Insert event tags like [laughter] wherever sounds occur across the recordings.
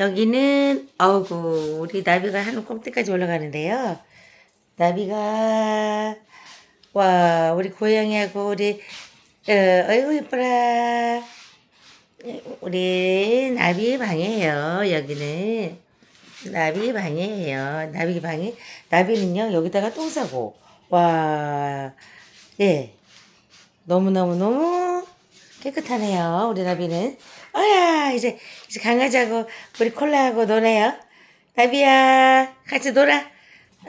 여기는 어구 우리 나비가 한 꼭대까지 올라가는데요. 나비가 와 우리 고양이하고 우리 어, 어이구 이뻐라. 우리 나비 방이에요. 여기는 나비 방이에요. 나비 방이 나비는요 여기다가 똥 싸고 와 예. 너무너무너무 깨끗하네요. 우리 나비는. 어야, 이제, 이제 강아지하고 우리 콜라하고 노네요. 나비야, 같이 놀아.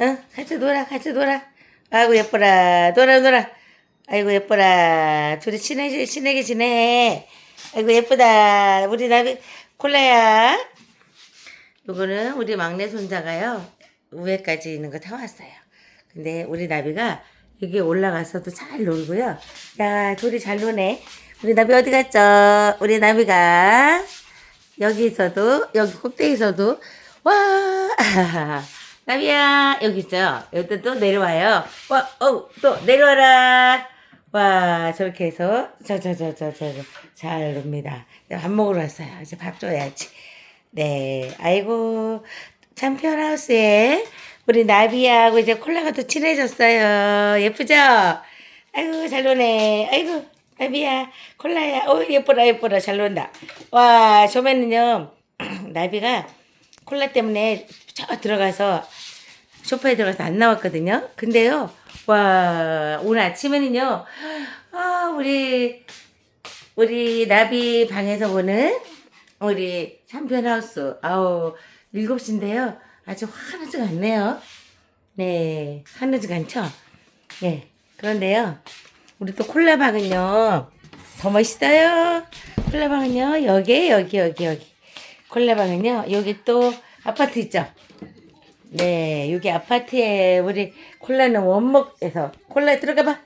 응, 같이 놀아, 같이 놀아. 아이고, 예뻐라. 놀아, 놀아. 아이고, 예뻐라. 둘이 친해, 친하게 지내. 아이고, 예쁘다. 우리 나비, 콜라야. 요거는 우리 막내 손자가요. 우회까지 있는 거다 왔어요. 근데 우리 나비가 여기 올라가서도 잘 놀고요. 야, 둘이 잘 노네. 우리 나비 어디 갔죠? 우리 나비가 여기서도 여기 꼭대기에서도 와 [laughs] 나비야 여기 있죠. 여기 또 내려와요. 와, 어, 또 내려와라. 와, 저렇게 해서 저 저 저 저 저잘 놉니다. 네, 밥 먹으러 왔어요. 이제 밥 줘야지. 네, 아이고 참편하우스에 우리 나비하고 이제 콜라가 또 친해졌어요. 예쁘죠? 아이고 잘 노네. 아이고 나비야 콜라야. 어 예뻐라 예뻐라 잘 논다. 와 처음에는요 [clears throat] 나비가 콜라 때문에 저 들어가서 소파에 들어가서 안 나왔거든요. 근데요 와 오늘 아침에는요 아 우리 우리 나비 방에서 보는 우리 참편하우스 아우 일곱 시인데요 아주 환하지가 않네요 네 환하지가 않죠 네 그런데요 우리 또 콜라방은요 더 멋있어요. 콜라방은요 여기 여기 여기 여기. 콜라방은요 여기 또 아파트 있죠? 네 여기 아파트에 우리 콜라는 원목에서 콜라 들어가 봐.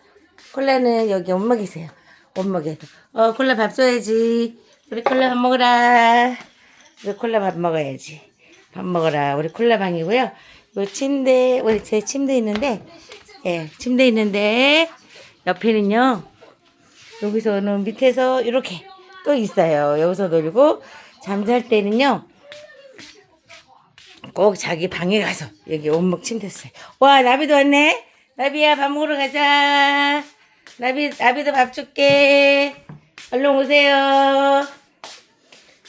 콜라는 여기 원목이세요. 원목에서. 어 콜라 밥 줘야지. 우리 콜라 밥 먹어라. 우리 콜라 밥 먹어야지. 밥 먹어라. 우리 콜라 방이고요. 요 침대 우리 제 침대 있는데 예 침대 있는데 옆에는요 여기서는 밑에서 이렇게 또 있어요 여기서 놀고 잠잘 때는요 꼭 자기 방에 가서 여기 온목 침대 써요. 와 나비도 왔네. 나비야 밥 먹으러 가자. 나비 나비도 밥 줄게. 얼른 오세요.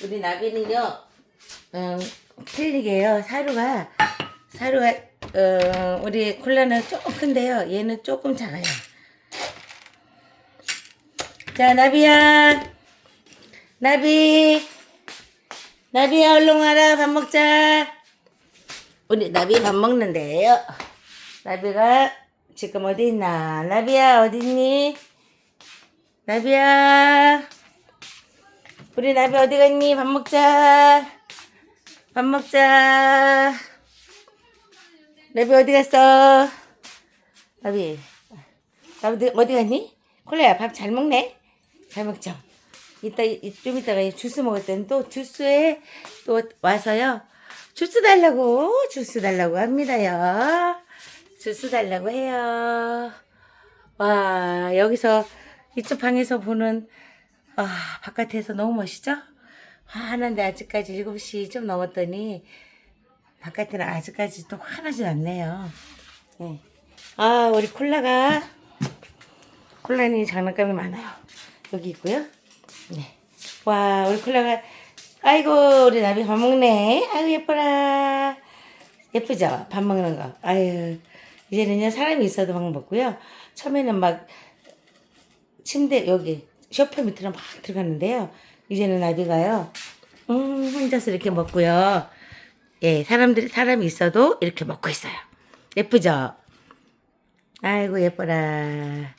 우리 나비는요, 음, 틀리게요. 사루가 사루가 어, 우리 콜라는 조금 큰데요. 얘는 조금 작아요. 자 나비야, 나비, 나비야 얼른 와라 밥 먹자. 우리 나비 밥 먹는데요. 나비가 지금 어디 있나? 나비야 어디 있니? 나비야. 우리 나비 어디 갔니? 밥 먹자. 밥 먹자. 나비 어디 갔어? 나비. 나비 어디 갔니? 콜라야 밥 잘 먹네. 잘 먹죠. 이따 이- 좀 이따가 주스 먹을 때는 또 주스에 또 와서요. 주스 달라고 주스 달라고 합니다요. 주스 달라고 해요. 와 여기서 이쪽 방에서 보는 아 바깥에서 너무 멋있죠? 화는데 아직까지 7시 좀 넘었더니 바깥에는 아직까지 또 화나지 않네요. 네. 아 우리 콜라가 콜라는 장난감이 많아요. 여기 있고요. 네. 와 우리 콜라가 아이고 우리 나비 밥 먹네. 아이고 예뻐라. 예쁘죠? 밥 먹는 거. 아유 이제는요 사람이 있어도 막 먹고요. 처음에는 막 침대 여기 쇼파 밑으로 막 들어갔는데요. 이제는 나비가요. 음 혼자서 이렇게 먹고요. 예 사람들이 사람이 있어도 이렇게 먹고 있어요. 예쁘죠? 아이고 예뻐라.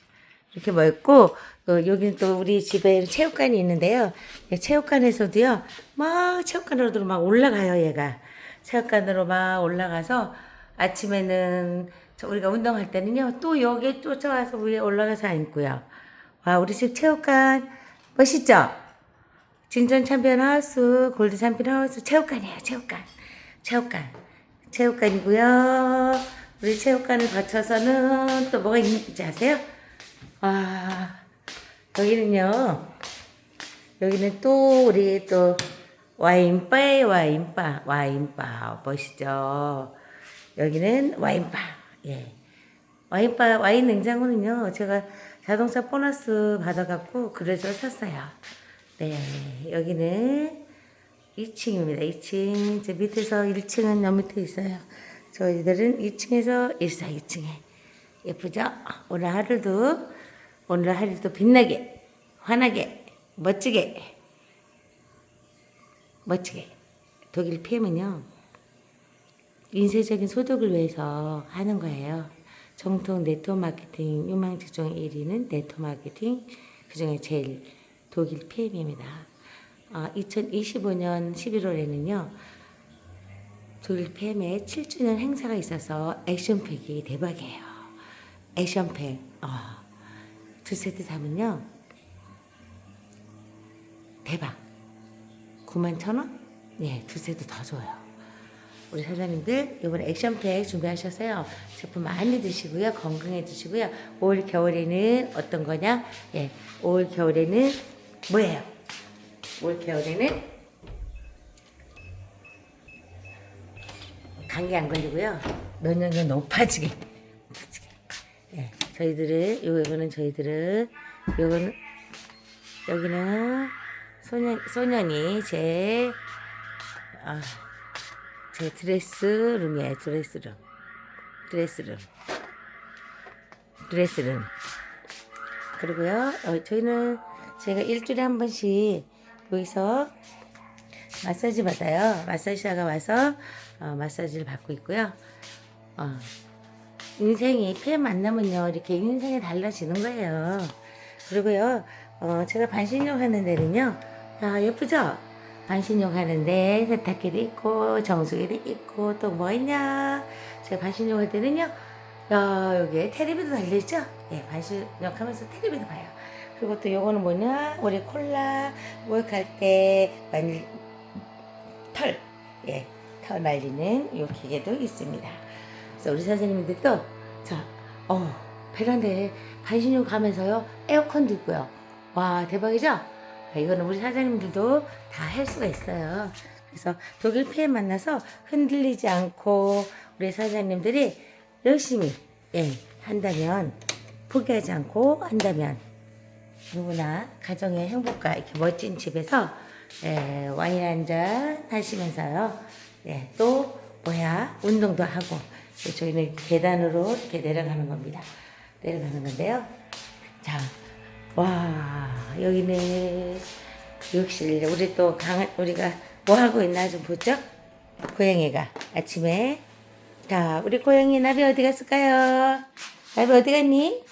이렇게 먹고 어, 여기는 또 우리 집에 체육관이 있는데요. 예, 체육관에서도요. 막 체육관으로 막 올라가요, 얘가. 체육관으로 막 올라가서 아침에는 저 우리가 운동할 때는요. 또 여기에 쫓아와서 위에 올라가서 앉고요. 와, 우리 집 체육관 멋있죠? 진전 챔피언 하우스, 골드 챔피언 하우스 체육관이에요, 체육관. 체육관. 체육관이고요. 우리 체육관을 거쳐서는 또 뭐가 있는지 아세요? 아, 여기는요. 여기는 또 우리 또 와인바에 와인바, 와인바 보시죠. 여기는 와인바. 예. 와인바, 와인 냉장고는요, 제가 자동차 보너스 받아갖고, 그래서 샀어요. 네, 여기는 2층입니다. 2층. 저 밑에서 1층은 여 밑에 있어요. 저희들은 2층에서 1사 2층에. 예쁘죠? 오늘 하루도, 오늘 하루도 빛나게, 환하게, 멋지게, 멋지게. 독일 PM은요, 인쇄적인 소득을 위해서 하는 거예요. 정통 네트워크 마케팅 유망주 중 1위는 네트워크 마케팅, 그 중에 제일 독일 PM입니다. 어, 2025년 11월에는요, 독일 PM의 7주년 행사가 있어서 액션팩이 대박이에요. 액션팩, 어, 두 세트 사면요, 대박. 9만 천 원? 예, 두 세트 더 줘요. 우리 사장님들 이번에 액션팩 준비하셔서요. 제품 많이 드시고요. 건강해지시고요. 올 겨울에는 어떤 거냐? 예, 올 겨울에는 뭐예요? 올 겨울에는 감기 안 걸리고요. 면역력. 높아지게. 예, 저희들은 요- 요거는 저희들은 요거는 여기는 소년 소년이 제 아, 제 드레스룸이에요. 드레스룸. 드레스룸. 드레스룸. 그리고요. 어, 저희는 제가 일주일에 한 번씩 여기서 마사지 받아요. 마사지사가 와서 어, 마사지를 받고 있고요. 어, 인생이 피해 만나면요 이렇게 인생이 달라지는 거예요. 그리고요 어, 제가 반신욕 하는 데는요 야 예쁘죠? 반신욕 하는데 세탁기도 있고 정수기도 있고 또 뭐 있냐 제가 반신욕 할 때는요 야 여기에 테레비도 달려있죠? 예 반신욕 하면서 테레비도 봐요. 그리고 또 요거는 뭐냐 우리 콜라 목욕할 때 만일 털, 예, 털 말리는 요 기계도 있습니다. 그래서 우리 선생님들도 자, 어, 베란다에 반신욕 가면서요 에어컨도 있고요. 와 대박이죠? 아, 이거는 우리 사장님들도 다 할 수가 있어요. 그래서 독일 피해 만나서 흔들리지 않고 우리 사장님들이 열심히 예, 한다면 포기하지 않고 한다면 누구나 가정의 행복과 이렇게 멋진 집에서 예, 와인 한 잔 하시면서요. 예, 또 뭐야 운동도 하고 예, 저희는 이렇게 계단으로 이렇게 내려가는 겁니다. 내려가는 건데요. 자, 와 여기는 욕실 우리 또 강 우리가 뭐 하고 있나 좀 보죠. 고양이가 아침에 자 우리 고양이 나비 어디 갔을까요? 나비 어디 갔니?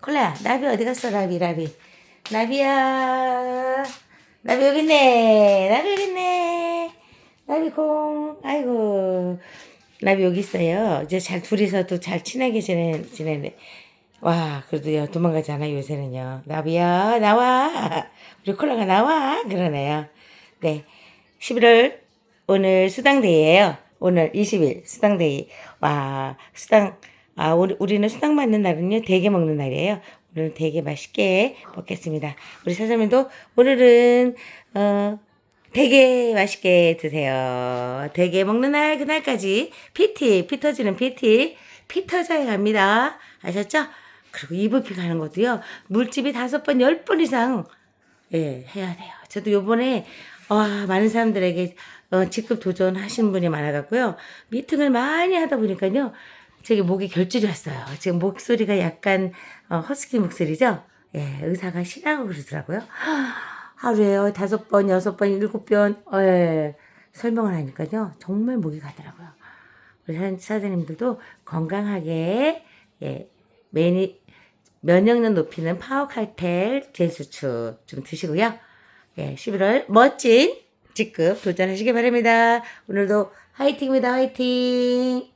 콜라야, 나비 어디 갔어, 나비, 나비. 나비야. 나비 여기 있네. 나비 여기 있네. 나비 공. 아이고. 나비 여기 있어요. 이제 잘, 둘이서도 잘 친하게 지내, 지내네. 와, 그래도 요, 도망가지 않아, 요새는요. 나비야, 나와. 우리 콜라가 나와. 그러네요. 네. 11월, 오늘 수당데이예요 오늘 20일, 수당데이. 와, 수당, 아, 우리, 우리는 수당 맞는 날은요, 대게 먹는 날이에요. 오늘 되게 맛있게 먹겠습니다. 우리 사장님도 오늘은, 어, 되게 맛있게 드세요. 되게 먹는 날, 그날까지 PT, 피 터지는 PT, 피 터져야 합니다. 아셨죠? 그리고 EVP 가는 것도요, 물집이 다섯 번, 열 번 이상, 예, 해야 돼요. 저도 요번에, 와, 많은 사람들에게, 어, 직급 도전하신 분이 많아갖고요, 미팅을 많이 하다 보니까요, 저기 목에 결줄이 왔어요. 지금 목소리가 약간, 어, 허스키 목소리죠? 예, 의사가 쉬라고 그러더라고요. 하루에 다섯 번, 여섯 번, 일곱 번, 어, 예, 설명을 하니까요. 정말 목이 가더라고요. 우리 사- 사장님들도 건강하게, 예, 매니, 면역력 높이는 파워칼텔 제수축 좀 드시고요. 예, 11월 멋진 직급 도전하시기 바랍니다. 오늘도 화이팅입니다. 화이팅!